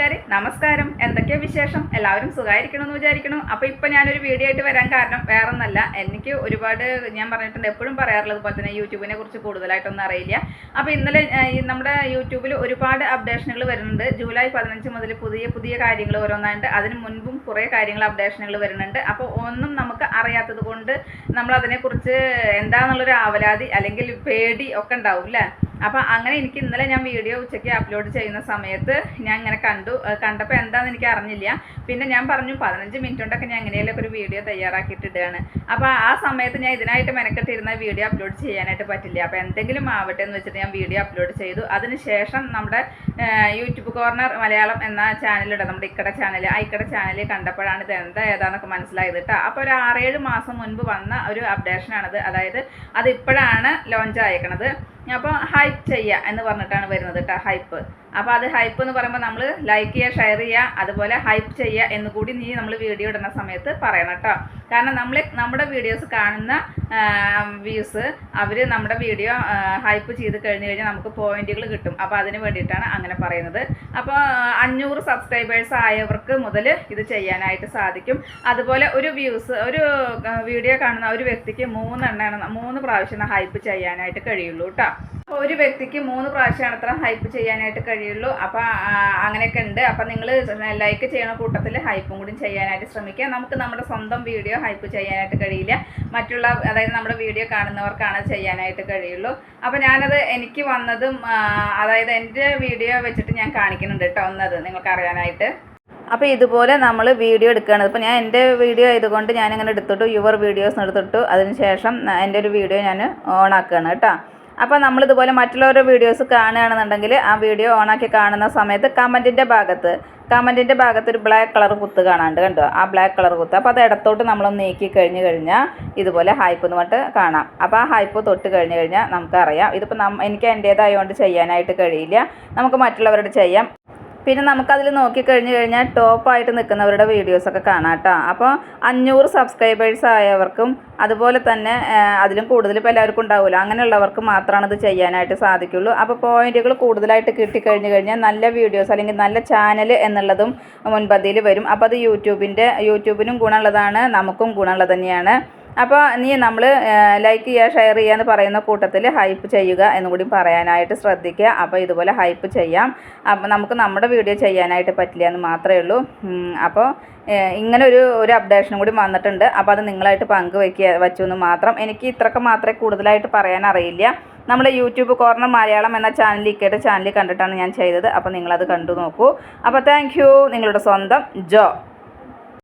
കൂട്ടുകാർ നമസ്കാരം. എന്തൊക്കെയാ വിശേഷം? എല്ലാവരും സുഖമായിരിക്കണം എന്ന് വിചാരിക്കണം. അപ്പോൾ ഇപ്പൊ ഞാനൊരു വീഡിയോ ആയിട്ട് വരാൻ കാരണം വേറെ ഒന്നല്ല എനിക്ക് ഒരുപാട് ഞാൻ പറഞ്ഞിട്ടുണ്ട് എപ്പോഴും പറയാറുള്ളത് പോലെ തന്നെ യൂട്യൂബിനെ കുറിച്ച് കൂടുതലായിട്ടൊന്നും അറിയില്ല. അപ്പോൾ ഇന്നലെ നമ്മുടെ യൂട്യൂബിൽ ഒരുപാട് അപ്ഡേഷനുകൾ വരുന്നുണ്ട്. ജൂലൈ പതിനഞ്ച് മുതൽ പുതിയ പുതിയ കാര്യങ്ങൾ ഓരോന്നായിട്ട് അതിന് മുൻപും കുറേ കാര്യങ്ങൾ അപ്ഡേഷനുകൾ വരുന്നുണ്ട്. അപ്പോൾ ഒന്നും നമുക്ക് അറിയാത്തത് കൊണ്ട് നമ്മൾ അതിനെക്കുറിച്ച് എന്താണെന്നുള്ളൊരു ആവലാതി അല്ലെങ്കിൽ പേടി ഒക്കെ ഉണ്ടാവും അല്ലേ അപ്പോൾ അങ്ങനെ എനിക്ക് ഇന്നലെ ഞാൻ വീഡിയോ ഉച്ചയ്ക്ക് അപ്ലോഡ് ചെയ്യുന്ന സമയത്ത് ഞാൻ ഇങ്ങനെ കണ്ടു. കണ്ടപ്പോൾ എന്താണെന്ന് എനിക്ക് അറിഞ്ഞില്ല. പിന്നെ ഞാൻ പറഞ്ഞു പതിനഞ്ച് മിനിറ്റ് കൊണ്ടൊക്കെ ഞാൻ എങ്ങനെയൊക്കെ ഒരു വീഡിയോ തയ്യാറാക്കിയിട്ടിടുകയാണ്. അപ്പോൾ ആ സമയത്ത് ഞാൻ ഇതിനായിട്ട് മെനക്കെട്ടിരുന്ന വീഡിയോ അപ്ലോഡ് ചെയ്യാനായിട്ട് പറ്റില്ല. അപ്പോൾ എന്തെങ്കിലും ആവട്ടെ എന്ന് വെച്ചിട്ട് ഞാൻ വീഡിയോ അപ്ലോഡ് ചെയ്തു. അതിനുശേഷം നമ്മുടെ യൂട്യൂബ് കോർണർ മലയാളം എന്ന ചാനലുണ്ട് നമ്മുടെ ഇക്കട ചാനൽ ആ ഇക്കട ചാനൽ കണ്ടപ്പോഴാണ് ഇത് എന്താ ഏതാന്നൊക്കെ മനസ്സിലായത് കേട്ടോ അപ്പോൾ ഒരു ആറേഴ് മാസം മുൻപ് വന്ന ഒരു അപ്ഡേഷനാണത് അതായത് അത് ഇപ്പോഴാണ് ലോഞ്ച് ആയേക്കണത്. അപ്പോൾ ഹൈപ്പ് ചെയ്യുക എന്ന് പറഞ്ഞിട്ടാണ് വരുന്നത് കേട്ടോ ഹൈപ്പ് അപ്പോൾ അത് ഹൈപ്പ് എന്ന് പറയുമ്പോൾ നമ്മൾ ലൈക്ക് ചെയ്യുക ഷെയർ ചെയ്യുക അതുപോലെ ഹൈപ്പ് ചെയ്യുക എന്ന് കൂടി നീ നമ്മൾ വീഡിയോ ഇടുന്ന സമയത്ത് പറയണം കേട്ടോ. കാരണം നമ്മൾ നമ്മുടെ വീഡിയോസ് കാണുന്ന വ്യൂസ് അവർ നമ്മുടെ വീഡിയോ ഹൈപ്പ് ചെയ്ത് കഴിഞ്ഞ് കഴിഞ്ഞാൽ നമുക്ക് പോയിന്റുകൾ കിട്ടും. അപ്പോൾ അതിന് വേണ്ടിയിട്ടാണ് അങ്ങനെ പറയുന്നത്. അപ്പോൾ അഞ്ഞൂറ് സബ്സ്ക്രൈബേഴ്സ് ആയവർക്ക് മുതൽ ഇത് ചെയ്യാനായിട്ട് സാധിക്കും. അതുപോലെ ഒരു വ്യൂസ് ഒരു വീഡിയോ കാണുന്ന ഒരു വ്യക്തിക്ക് മൂന്നെണ്ണമാണ് മൂന്ന് പ്രാവശ്യം ഹൈപ്പ് ചെയ്യാനായിട്ട് കഴിയുള്ളൂ കേട്ടോ. ഒരു വ്യക്തിക്ക് മൂന്ന് പ്രാവശ്യമാണ് അത്ര ഹൈപ്പ് ചെയ്യാനായിട്ട് കഴിയുള്ളൂ. അപ്പോൾ അങ്ങനെയൊക്കെ ഉണ്ട്. അപ്പോൾ നിങ്ങൾ ലൈക്ക് ചെയ്യണ കൂട്ടത്തിൽ ഹൈപ്പും കൂടി ചെയ്യാനായിട്ട് ശ്രമിക്കുക. നമുക്ക് നമ്മുടെ സ്വന്തം വീഡിയോ ഹൈപ്പ് ചെയ്യാനായിട്ട് കഴിയില്ല. മറ്റുള്ള അതായത് നമ്മുടെ വീഡിയോ കാണുന്നവർക്കാണ് ചെയ്യാനായിട്ട് കഴിയുള്ളൂ. അപ്പോൾ ഞാനത് എനിക്ക് വന്നതും അതായത് എന്റെ വീഡിയോ വെച്ചിട്ട് ഞാൻ കാണിക്കുന്നുണ്ട് കേട്ടോ ഒന്നത് നിങ്ങൾക്ക് അറിയാനായിട്ട്. അപ്പോൾ ഇതുപോലെ നമ്മൾ വീഡിയോ എടുക്കുകയാണ്. ഇപ്പോൾ ഞാൻ എന്റെ വീഡിയോ ആയതുകൊണ്ട് ഞാനിങ്ങനെ എടുത്തിട്ടു യുവർ വീഡിയോസ് എടുത്തിട്ടു. അതിനുശേഷം എന്റെ ഒരു വീഡിയോ ഞാൻ ഓൺ ആക്കുകയാണ് കേട്ടോ. അപ്പോൾ നമ്മളിതുപോലെ മറ്റുള്ളവരുടെ വീഡിയോസ് കാണുകയാണെന്നുണ്ടെങ്കിൽ ആ വീഡിയോ ഓണാക്കി കാണുന്ന സമയത്ത് കമന്റിന്റെ ഭാഗത്ത് കമന്റിന്റെ ഭാഗത്ത് ഒരു ബ്ലാക്ക് കളർ കുത്ത് കാണാണ്ട് കണ്ടോ? ആ ബ്ലാക്ക് കളർ കുത്ത്. അപ്പോൾ അത് ഇടത്തോട്ട് നമ്മളൊന്ന് നീക്കി കഴിഞ്ഞ് കഴിഞ്ഞാൽ ഇതുപോലെ ഹൈപ്പ് എന്ന് പറഞ്ഞിട്ട് കാണാം. അപ്പോൾ ആ ഹൈപ്പ് തൊട്ട് കഴിഞ്ഞ് കഴിഞ്ഞാൽ നമുക്കറിയാം. ഇതിപ്പോൾ നം എനിക്ക് എന്റേതായതുകൊണ്ട് ചെയ്യാനായിട്ട് കഴിയില്ല. നമുക്ക് മറ്റുള്ളവരോട് ചെയ്യാം. പിന്നെ നമുക്കതിൽ നോക്കിക്കഴിഞ്ഞ് കഴിഞ്ഞാൽ ടോപ്പായിട്ട് നിൽക്കുന്നവരുടെ വീഡിയോസൊക്കെ കാണാം കേട്ടോ അപ്പോൾ അഞ്ഞൂറ് സബ്സ്ക്രൈബേഴ്സ് ആയവർക്കും അതുപോലെ തന്നെ അതിലും കൂടുതൽ ഇപ്പോൾ എല്ലാവർക്കും ഉണ്ടാവില്ല അങ്ങനെയുള്ളവർക്ക് മാത്രമാണ് ഇത് ചെയ്യാനായിട്ട് സാധിക്കുള്ളൂ. അപ്പോൾ പോയിന്റുകൾ കൂടുതലായിട്ട് കിട്ടിക്കഴിഞ്ഞ് കഴിഞ്ഞാൽ നല്ല വീഡിയോസ് അല്ലെങ്കിൽ നല്ല ചാനൽ എന്നുള്ളതും മുൻപന്തിയിൽ വരും. അപ്പോൾ അത് യൂട്യൂബിന്റെ യൂട്യൂബിനും ഗുണമുള്ളതാണ് നമുക്കും ഗുണമുള്ളത് തന്നെയാണ്. അപ്പോൾ നീ നമ്മൾ ലൈക്ക് ചെയ്യുക ഷെയർ ചെയ്യുക എന്ന് പറയുന്ന കൂട്ടത്തിൽ ഹൈപ്പ് ചെയ്യുക എന്നും കൂടി പറയാനായിട്ട് ശ്രദ്ധിക്കുക. അപ്പോൾ ഇതുപോലെ ഹൈപ്പ് ചെയ്യാം. അപ്പോൾ നമുക്ക് നമ്മുടെ വീഡിയോ ചെയ്യാനായിട്ട് പറ്റില്ല എന്ന് മാത്രമേ ഉള്ളൂ. അപ്പോൾ ഇങ്ങനെ ഒരു ഒരു അപ്ഡേഷനും കൂടി വന്നിട്ടുണ്ട്. അപ്പോൾ അത് നിങ്ങളായിട്ട് പങ്കുവയ്ക്കുക വച്ചു എന്ന് മാത്രം. എനിക്ക് ഇത്രയൊക്കെ മാത്രമേ കൂടുതലായിട്ട് പറയാൻ അറിയില്ല. നമ്മുടെ യൂട്യൂബ് കോർണർ മലയാളം എന്ന ചാനൽ ഇക്കയുടെ ചാനൽ കണ്ടിട്ടാണ് ഞാൻ ചെയ്തത്. അപ്പോൾ നിങ്ങളത് കണ്ടു നോക്കൂ. അപ്പോൾ താങ്ക് നിങ്ങളുടെ സ്വന്തം ജോ.